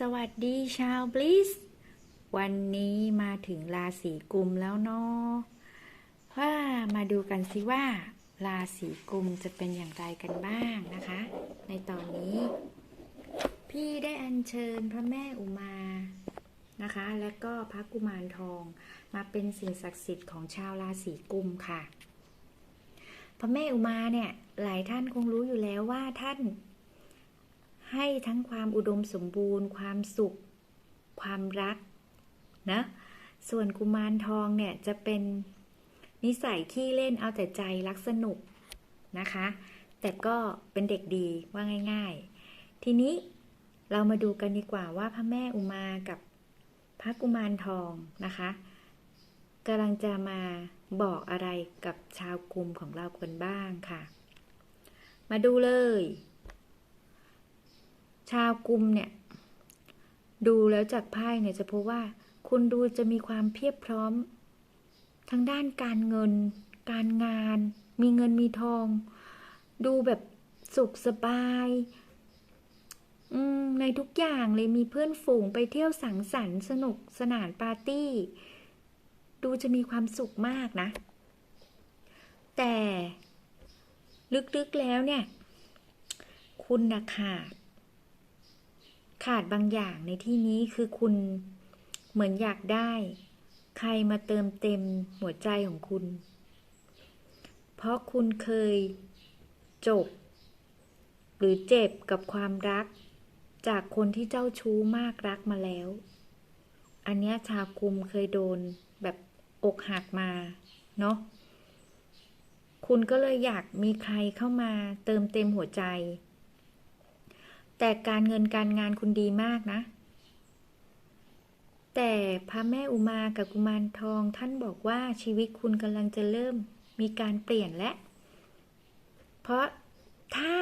สวัสดีชาวบลิส วันนี้มาถึงราศีกุมแล้วเนาะว่ามาดูกันสิว่า ราศีกุมจะเป็นอย่างไรกันบ้างนะคะ ในตอนนี้ พี่ได้อัญเชิญพระแม่อุมานะคะ และก็พระกุมารทอง มาเป็นสิ่งศักดิ์สิทธิ์ของชาวราศีกุมค่ะ พระแม่อุมาเนี่ยหลายท่านคงรู้อยู่แล้วว่าท่าน ให้ทั้งความอุดมสมบูรณ์ ความสุข ความรักนะส่วนกุมารทองเนี่ยจะเป็นนิสัยขี้เล่นเอาแต่ใจรักสนุกนะคะ แต่ก็เป็นเด็กดีว่าง่าย ๆ ทีนี้เรามาดูกันดีกว่าว่าพระแม่อุมากับพระกุมารทองนะคะกำลังจะมาบอกอะไรกับชาวกลุ่มของเราคนบ้างค่ะ มาดูเลยาวกลุ่มเนี่ย ดูแล้วจากไพ่เนี่ยจะพบว่า คุณดูจะมีความเพียบพร้อมทั้งด้านการเงิน การงาน มีเงินมีทอง ดูแบบสุขสบายในทุกอย่างเลยมีเพื่อนฝูงไปเที่ยวสังสรรค์สนุกสนานปาร์ตี้ ดูจะมีความสุขมากนะ แต่ลึกๆแล้วเนี่ย คุณนะขาด ขาดบางอย่างในที่นี้คือคุณเหมือนอยากได้ ใครมาเติมเต็มหัวใจของคุณ เพราะคุณเคยจบ หรือเจ็บกับความรัก จากคนที่เจ้าชู้มากรักมาแล้ว อันเนี้ยชาวกรุมเคยโดนแบบอกหักมาเนาะคุณก็เลยอยากมีใครเข้ามาเติมเต็มหัวใจ แต่การเงินการงานคุณดีมากนะ แต่พระแม่อุมากับกุมารทองท่านบอกว่าชีวิตคุณกำลังจะเริ่มมีการเปลี่ยนและ เพราะถ้า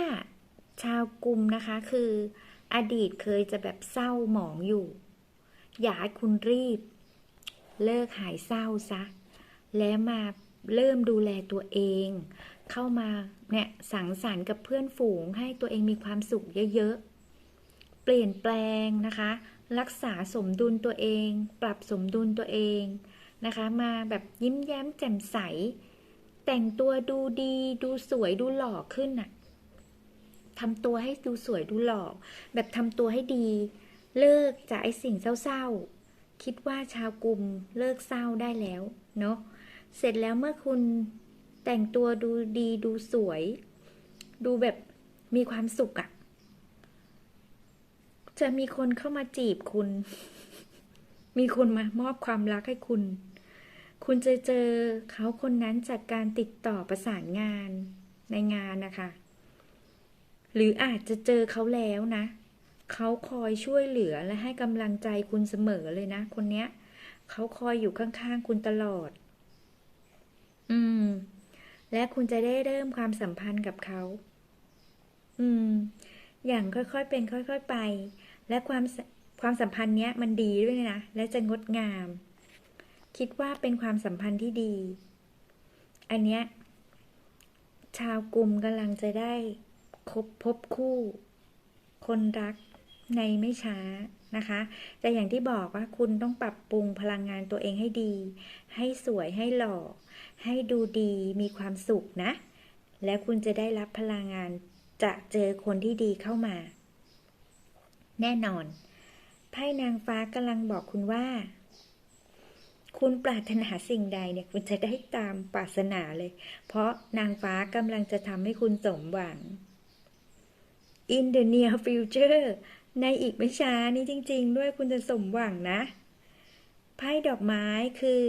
ชาวกลุ่มนะคะคืออดีตเคยจะแบบเศร้าหมองอยู่ อยากให้คุณรีบ เลิกหายเศร้าซะ แล้วมาเริ่มดูแลตัวเอง เข้ามาเนี่ยสังสรรค์กับเพื่อนฝูงให้ตัวเองมีความสุขเยอะๆ เปลี่ยนแปลงนะคะ รักษาสมดุลตัวเอง ปรับสมดุลตัวเองนะคะ มาแบบยิ้มแย้มแจ่มใส แต่งตัวดูดีดูสวยดูหล่อขึ้นน่ะทำตัวให้ดูสวยดูหล่อแบบทำตัวให้ดี เลิกจากไอสิ่งเศร้าๆ คิดว่าชาวกลุ่มเลิกเศร้าได้แล้วเนาะเสร็จแล้วเมื่อคุณ แต่งตัวดูดีดูสวย ดูแบบมีความสุขอะจะมีคนเข้ามาจีบคุณ มีคนมามอบความรักให้คุณ คุณจะเจอเขาคนนั้นจากการติดต่อประสานงานในงานนะคะ หรืออาจจะเจอเขาแล้วนะ เขาคอยช่วยเหลือและให้กำลังใจคุณเสมอเลยนะ คนเนี้ย เขาคอยอยู่ข้างๆคุณตลอด อืม และคุณจะได้เริ่มความสัมพันธ์กับเขา อืม อย่างค่อยๆเป็น ค่อยๆไป และความความสัมพันธ์เนี้ยมันดีด้วยนะ และจะงดงาม คิดว่าเป็นความสัมพันธ์ที่ดี อันเนี้ย ชาวกลุ่มกำลังจะได้คบพบคู่ คนรัก ในไม่ช้านะคะ แต่อย่างที่บอกว่าคุณต้องปรับปรุงพลังงานตัวเองให้ดี ให้สวยให้หล่อ ให้ดูดีมีความสุขนะ แล้วคุณจะได้รับพลังงานจะเจอคนที่ดีเข้ามา แน่นอน ไพ่นางฟ้ากำลังบอกคุณว่า คุณปรารถนาสิ่งใดเนี่ย คุณจะได้ตามปรารถนาเลย เพราะนางฟ้ากำลังจะทำให้คุณสมหวัง in the near future ในอีกไม่ช้านี้จริง ๆ ด้วยคุณจะสมหวังนะ ไพ่ดอกไม้คือ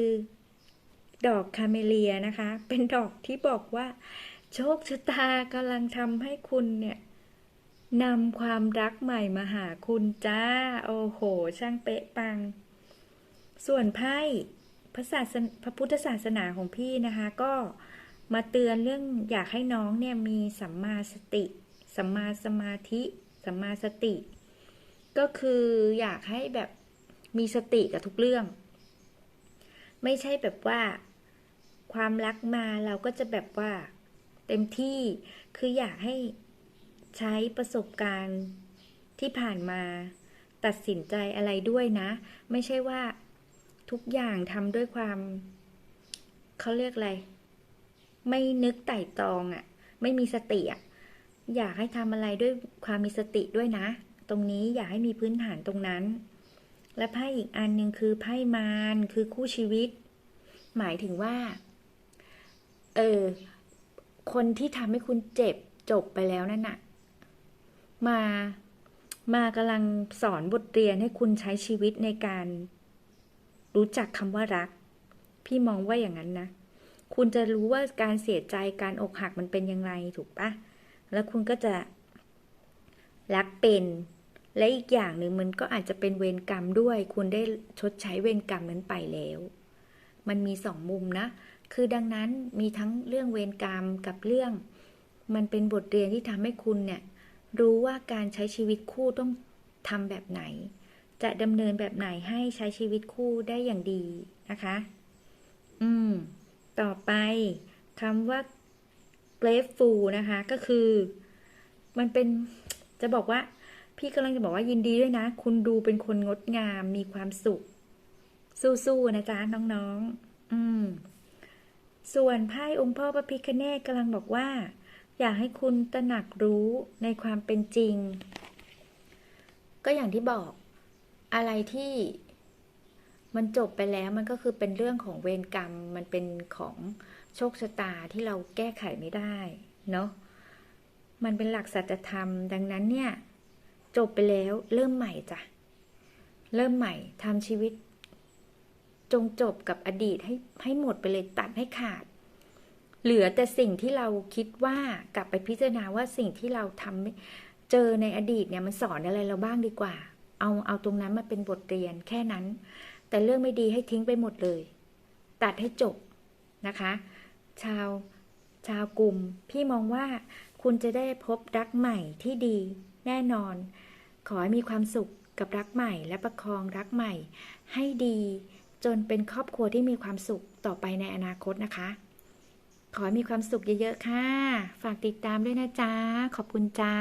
ดอกคาเมเลียนะคะ เป็นดอกที่บอกว่า โชคชะตากำลังทำให้คุณเนี่ยนำความรักใหม่มาหาคุณจ้า โอ้โห ช่างเป๊ะปัง ส่วนไพ่พระศาสนพระพุทธศาสนาของพี่นะคะ ก็มาเตือนเรื่องอยากให้น้องเนี่ยมีสัมมาสติ สัมมาสมาธิ สัมมาสติ ก็คืออยากให้แบบมีสติกับทุกเรื่อง ไม่ใช่แบบว่าความรักมาเราก็จะแบบว่าเต็มที่คืออยากให้ใช้ประสบการณ์ที่ผ่านมาตัดสินใจอะไรด้วยนะ ไม่ใช่ว่าทุกอย่างทำด้วยความเขาเรียกอะไร ไม่นึกไต่ตรองอะ่ะ ไม่มีสติอะ่ะ อยากให้ทำอะไรด้วยความมีสติด้วยนะ ตรงนี้อยากให้มีพื้นฐานตรงนั้น และไพ่อีกอันหนึ่งคือไพ่มารคือคู่ชีวิต หมายถึงว่า เออ คนที่ทำให้คุณเจ็บจบไปแล้วนั่นน่ะ มามากำลังสอนบทเรียนให้คุณใช้ชีวิตในการ รู้จักคำว่ารัก พี่มองว่าอย่างนั้นนะ คุณจะรู้ว่าการเสียใจการอกหักมันเป็นยังไงถูกปะแล้วคุณก็จะรักเป็น และอีกอย่างหนึ่งมันก็อาจจะเป็นเวรกรรมด้วย คุณได้ชดใช้เวรกรรมนั้นไปแล้ว มันมีสองมุมนะ คือดังนั้นมีทั้งเรื่องเวรกรรมกับเรื่อง มันเป็นบทเรียนที่ทำให้คุณเนี่ยรู้ว่าการใช้ชีวิตคู่ต้องทำแบบไหน จะดำเนินแบบไหนให้ใช้ชีวิตคู่ได้อย่างดีนะคะ อืม ต่อไปคำว่า grateful นะคะ ก็คือ มันเป็นจะบอกว่า พี่กำลังจะบอกว่ายินดีด้วยนะ คุณดูเป็นคนงดงามมีความสุข สู้ๆนะจ๊ะน้องๆอืม ส่วนไพ่องค์พ่อพระพิคเนตกำลังบอกว่า อยากให้คุณตระหนักรู้ในความเป็นจริง ก็อย่างที่บอก อะไรที่มันจบไปแล้วมันก็คือเป็นเรื่องของเวรกรรม มันเป็นของโชคชะตาที่เราแก้ไขไม่ได้ เนาะมันเป็นหลักสัจธรรม ดังนั้นเนี่ย จบไปแล้วเริ่มใหม่จ้ะ เริ่มใหม่ทำชีวิต จงจบกับอดีตให้ให้หมดไปเลยตัดให้ขาด เหลือแต่สิ่งที่เราคิดว่ากลับไปพิจารณาว่าสิ่งที่เราทำเจอในอดีตเนี่ยมันสอนอะไรเราบ้างดีกว่า เอาเอาตรงนั้นมาเป็นบทเรียนแค่นั้น แต่เรื่องไม่ดีให้ทิ้งไปหมดเลย ตัดให้จบนะคะ ชาวชาวกลุ่มพี่มองว่าคุณจะได้พบรักใหม่ที่ดี แน่นอน ขอให้มีความสุขกับรักใหม่และประคองรักใหม่ ให้ดี จนเป็นครอบครัวที่มีความสุขต่อไปในอนาคตนะคะ ขอให้มีความสุขเยอะๆค่ะ ฝากติดตามด้วยนะจ๊ะ ขอบคุณจ้า